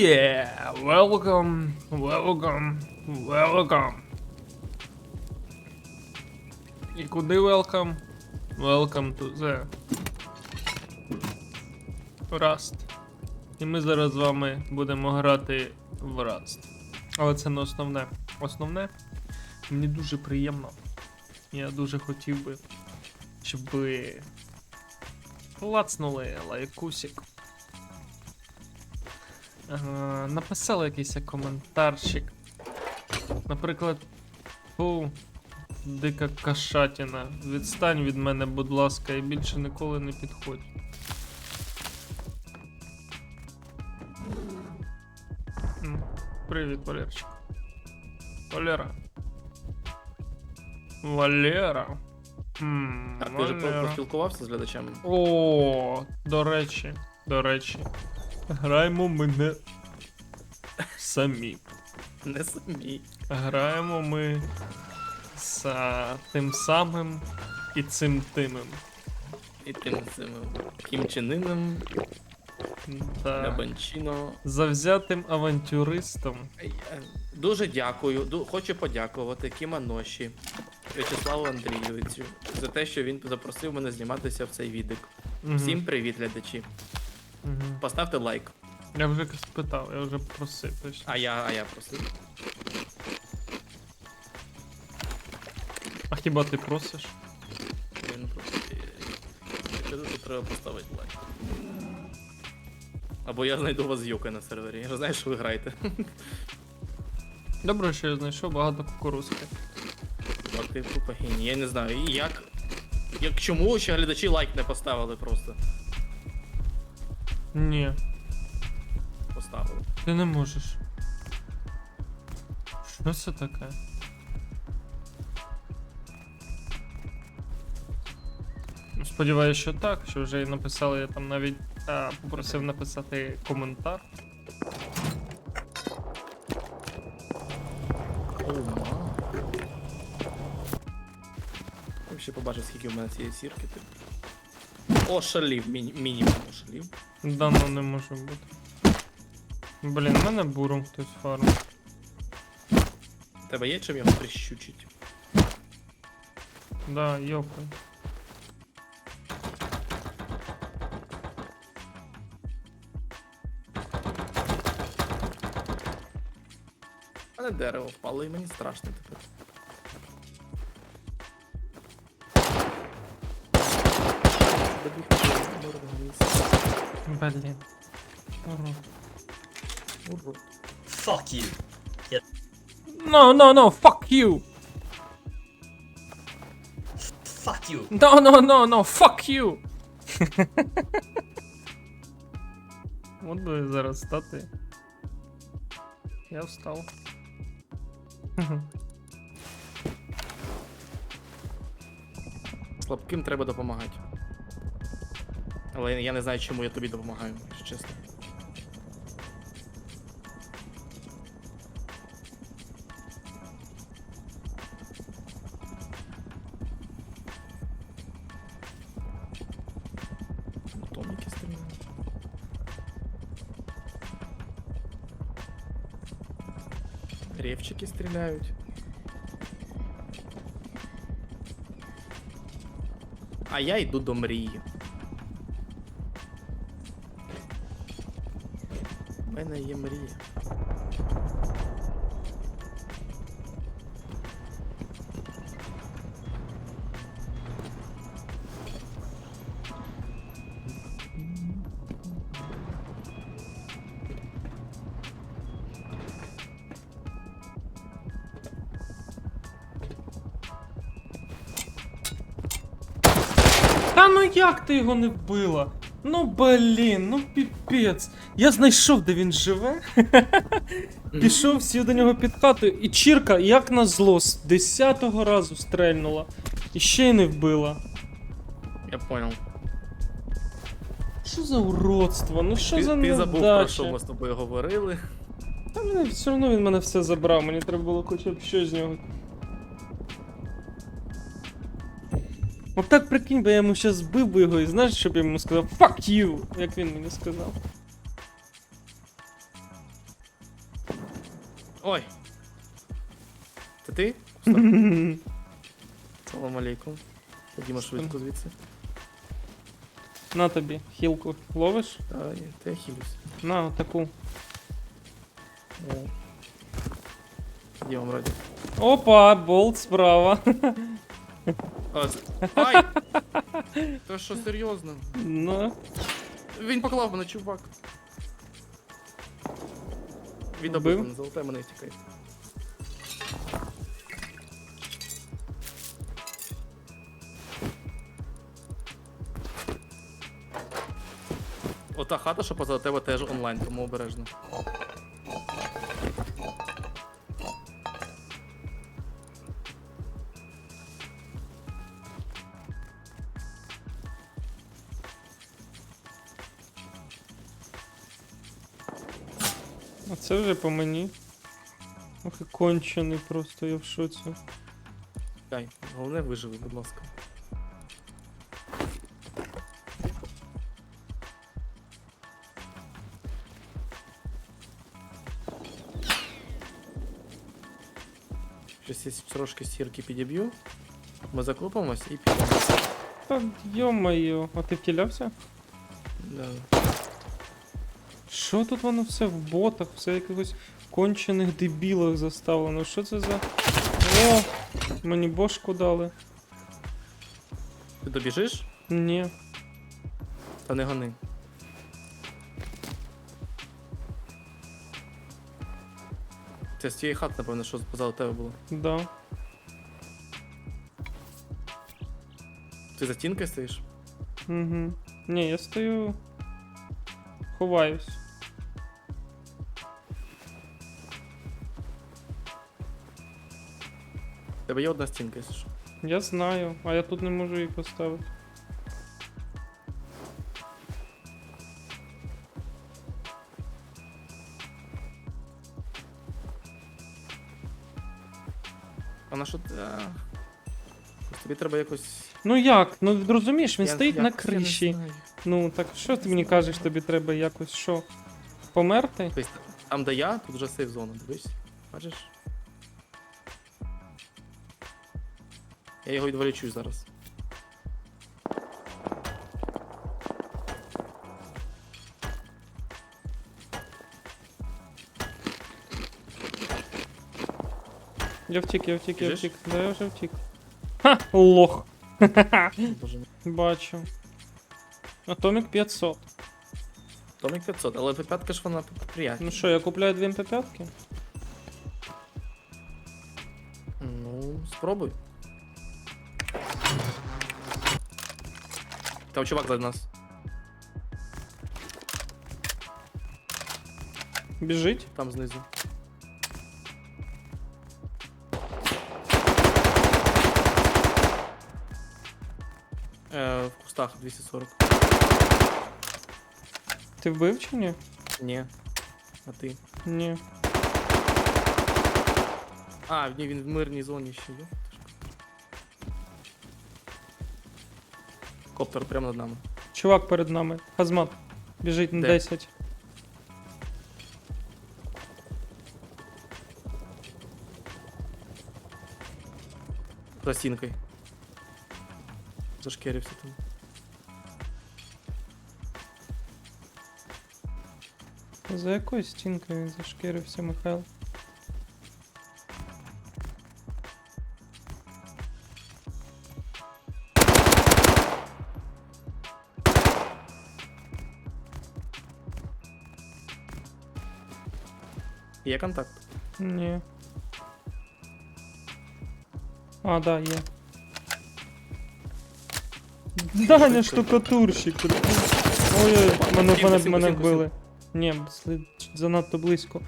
yeah! Welcome, welcome, welcome. І куди welcome? Welcome to the Rust. І ми зараз з вами будемо грати в Rust. Але це не основне. Основне, мені дуже приємно. Я дуже хотів би, щоб ви клацнули лайкусик. Е, написали якийсь коментарчик. Наприклад, фу, дика кашатіна. Відстань від мене, будь ласка, і більше ніколи не підходь. Привіт, Валерчик. Валера. Валера. М, А ти вже Валера. поспілкувався з глядачами? О, до речі, до речі. Граємо ми не самі. Не самі. Граємо ми з а, тим самим і цим тимим. І тим цим кімчининим, Та Лябанчино. завзятим авантюристом. Е, Дуже дякую. ду- Хочу подякувати Кіманоші В'ячеславу Андрійовичу за те, що він запросив мене зніматися в цей відео. Мгм, Всім привіт, глядачі. Мгм. Поставте лайк. Я вже спитав, я вже просив точно. А я, а я просив. А хіба ти просиш? Він просив. Я кажу, треба поставити лайк. Або я знайду вас юка на сервері. Я ж знаю, що ви граєте. Добре, що я знайшов багато кукурузки. Чуваки, тупо геній. Я не знаю. І як. Як чому ще глядачі лайк не поставили просто? Ні, Поставили. ти не можеш. Що це таке? Сподіваюся, що так, що вже і написали, я там навіть а, попросив написати коментар. Ома. Ще побачив, скільки в мене цієї сірки. Ти. Ошалів, міні- мінімум ошалів. Дано не може бути. Блін, в мене буром хтось фармить. Тебе є чим його прищучить? Да, йопай. У мене дерево впало і мені страшно тепер. Блін. Урод. Урод. Fuck you. No, no, no, fuck you! Fuck you. No, no, no, no, fuck you! От би зараз стати. Я встав. Слабким треба допомагати. Але я не знаю, чому я тобі допомагаю, якщо чесно. Ревчики стріляють. А я йду до мрії. мене є мрія. Та ну як ти його не вбила? Ну блін, ну піпець. Я знайшов, де він живе. Пішов сів до нього під хатою, і чірка, як на зло, з 10-го разу стрельнула. І ще й не вбила. Я понял. Що за уродство? Ну що Ти, за ти забув про що ми з тобою говорили. Та мене все одно він мене все забрав, мені треба було хоча б щось з нього. От так прикинь, бо я йому щас збив би його і знаєш, щоб я йому сказав Fuck you! Як він мені сказав. Ой. Це ти? Салам алейкум. Ходімо швидко звідси. На тобі, хілку ловиш? Та ні, та я хилюсь. На таку. О. Я вам раді. Опа, болт справа. А, це- Ай! Та що серйозно? Ну, Він поклав мене, чувак. Він Вбив? мене, золоте мене тікає. Ота хата, що поза тебе теж онлайн, тому обережно. А це вже по мені. Ох, і кончений просто, я в шоці. Дай, головне виживи, будь ласка. Щось я трошки сірки підіб'ю. Ми закупимось і підемо. Та йо-моє, а ти втілявся? Да. Що тут воно все в ботах, все в якихось кончених дебілах заставлено? Що це за. О! Мені бошку дали. Ти добіжиш? Ні. Та не гони. Це з тієї хати, напевно, що позаду тебе було. Да. Ти за стінкою стоїш? Угу. Ні, я стою. Ховаюсь. Тебе є одна стінка, якщо що. Я знаю, а я тут не можу її поставити. А на що ти. а. Тобі треба якось. Ну як? Ну розумієш, він Я- стоїть на якось я не криші. знаю. Ну так що ти мені кажеш, тобі треба якось що? Померти? Тобто, там, де я, тут вже сейф зона, дивись. Бачиш? Я його відволічу зараз. Я втік, я втік, я Біжиш? втік. Да, я вже втік. Ха! Лох. Боже мій. Бачу. Атомік 500. Томік 500, але П5 ж вона приятна. Ну що, я купляю дві МП5? Ну, спробуй. Там чувак за нас. Біжить? Там знизу. Е, в кустах 240. Ти вбив чи ні? Ні. А ти? Ні. А, ні, він в мирній зоні ще є. Коптер прямо над нами. Чувак перед нами. Хазмат. Біжить на Де? 10. За стінкою. Зашкірився там. За якою стінкою він зашкірився, Михайло? Є контакт? Ні. А, да, є. Даня штукатурщик. Ой-ой, мене, мене, мене вбили. Ні, занадто близько.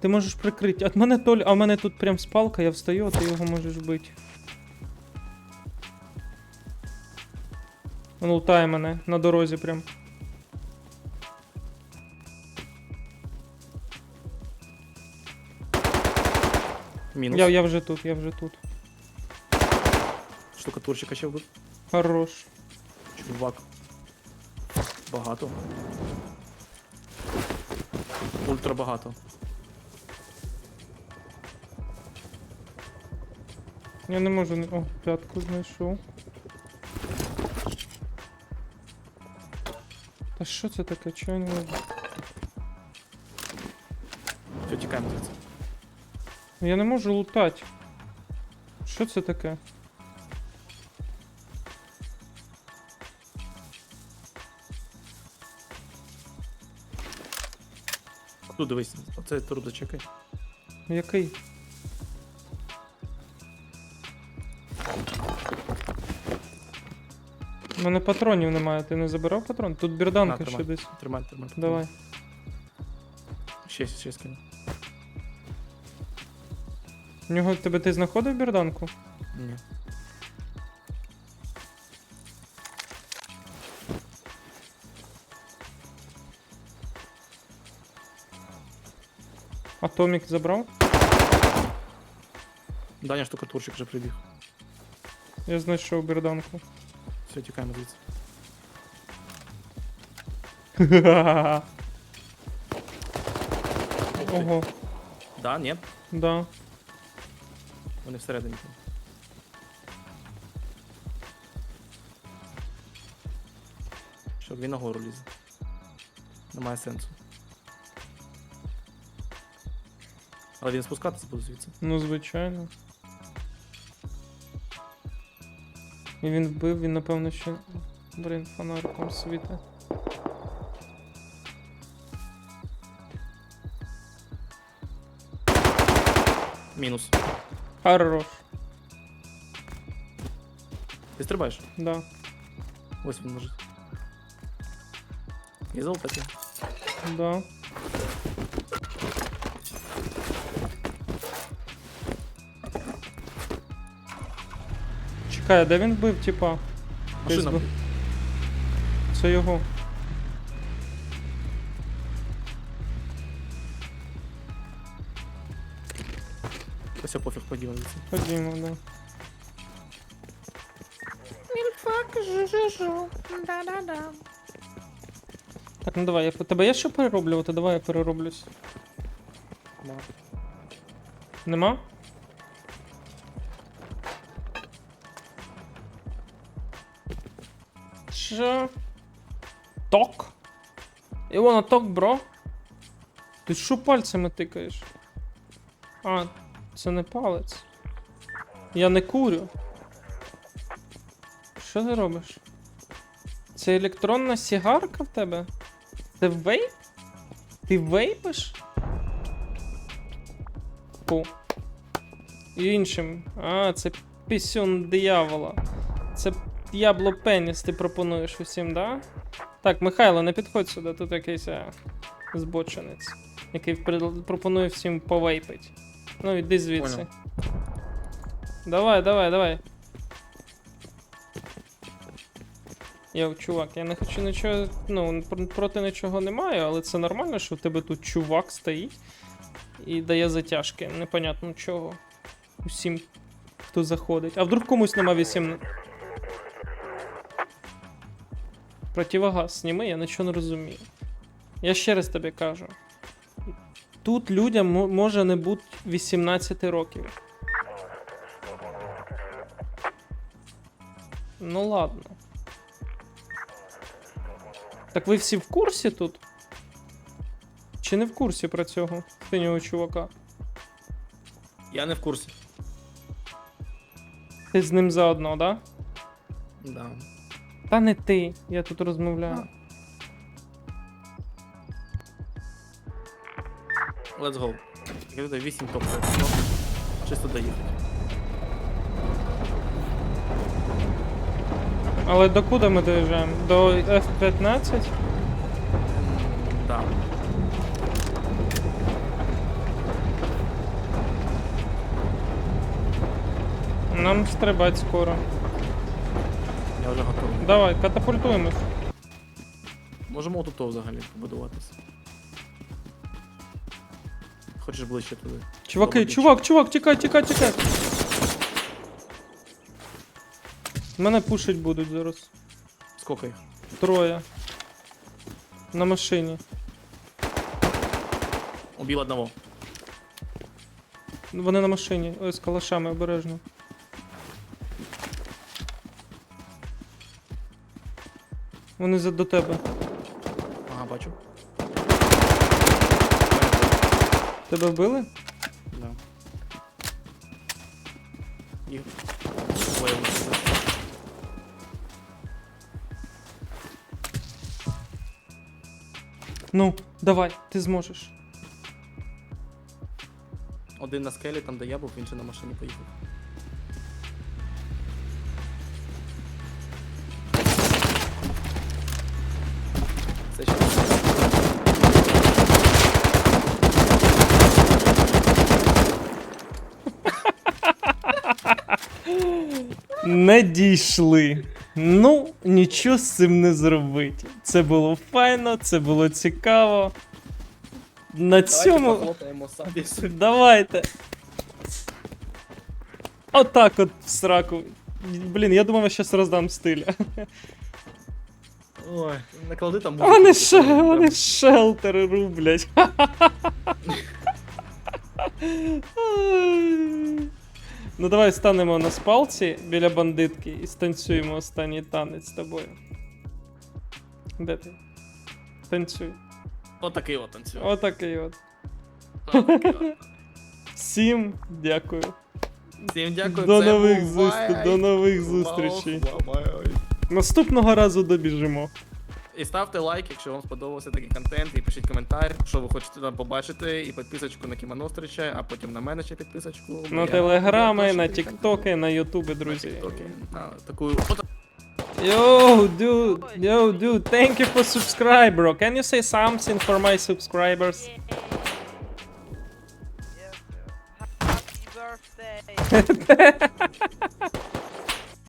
Ти можеш прикрити. В мене толь, а в мене тут прям спалка, я встаю, а ти його можеш бити. Він лутає мене на дорозі прям. Мінус. Я, я вже тут, я вже тут. Штукатурщика ще вбив. Хорош. Чувак. Багато. Ультра багато. Я не можу. не- О, п'ятку знайшов. Та що це таке? Чого я не можу? Все, тікаємо. Я не можу лутати. Що це таке? Тут дивись, оце тур зачекай. Який? У мене патронів немає, ти не забирав патрон? Тут бірданка На, ще тримай. десь. Тримай, тримай. Давай. Ще, ще скину. У нього тебе ти знаходив бірданку? Ні. Атомік забрав? Даня штукатурщик вже прибіг. Я знайшов бірданку. Все, тікаємо звідси. Ого, Да, ні, да. вони всередині. Щоб він нагору лізе. Немає сенсу. Але він спускатися буде звідси. Ну, звичайно. І він вбив, він напевно ще. Блін, фонариком світе. Мінус. Хорош. Ти стрибаєш? Да. Ось він лежить. І золотати. Да. Чекай, а де він вбив, типа? Машина. Це його. Та все, пофіг поділиться. Ходімо, да. Так, ну давай, я тебе є що перероблювати? Давай я перероблюсь. Нема? Що? Ток? Wanna talk, bro? Ти що пальцями тикаєш? А, це не палець. Я не курю. Що ти робиш? Це електронна сігарка в тебе? Це вейп? Ти вейпиш? Фу. І іншим. А, це пісюн диявола. Це ябло пеніс ти пропонуєш усім, да? Так, Михайло, не підходь сюди, тут якийсь а, збочинець, який пропонує всім повейпить. Ну, іди звідси. Понял. Давай, давай, давай. Йоу, чувак, я не хочу нічого. Ну, проти нічого не маю, але це нормально, що в тебе тут чувак стоїть і дає затяжки. Непонятно чого. Усім, хто заходить. А вдруг комусь нема 8. Противогаз сніми, я нічого не розумію. Я ще раз тобі кажу. Тут людям може не бути 18 років. Ну ладно. Так ви всі в курсі тут? Чи не в курсі про цього синього чувака? Я не в курсі. Ти з ним заодно, да? Да. Та не ти, я тут розмовляю. Let's go. Я туди 8 топ. Чисто доїхати. Але до куди ми доїжджаємо? До F-15? Да. Нам стрибать скоро. Я вже готовий. Давай, катапультуємось. Можемо тут взагалі побудуватися. Хочеш ближче туди. Чуваки, Добре, чувак, чувак, тікай, тікай, тікай. Мене пушить будуть зараз. Скільки їх? Троє. На машині. Убив одного. Вони на машині. Ой, з калашами обережно. Вони за до тебе. Ага, бачу. Тебе вбили? Да. Їх двоє вийшли. Ну, давай, ти зможеш. Один на скелі, там де я був, інший на машині поїхав. Не дійшли. Ну, нічого з цим не зробити. Це було файно, це було цікаво. На цьому. Давайте. Отак от в сраку. Блін, я думав, я щас роздам стиль. Ой, наклади там Вони, музику, ше, прям. вони шелтери рублять. ну давай станемо на спалці біля бандитки і станцюємо останній танець з тобою. Де ти? Танцюй. Отакий от танцює. Отакий от. Всім дякую. Всім дякую. До нових зустрічей. До нових зустрічей. Наступного разу добіжимо. І ставте лайк, якщо вам сподобався такий контент, і пишіть коментар, що ви хочете там побачити, і підписочку на Кімонострича, а потім на мене ще підписочку. На Я- телеграми, я на тіктоки, на ютуби, друзі. Тіктоки. На таку фото. Yo, dude, yo, dude, thank you for subscribe, bro. Can you say something for my subscribers? Happy birthday!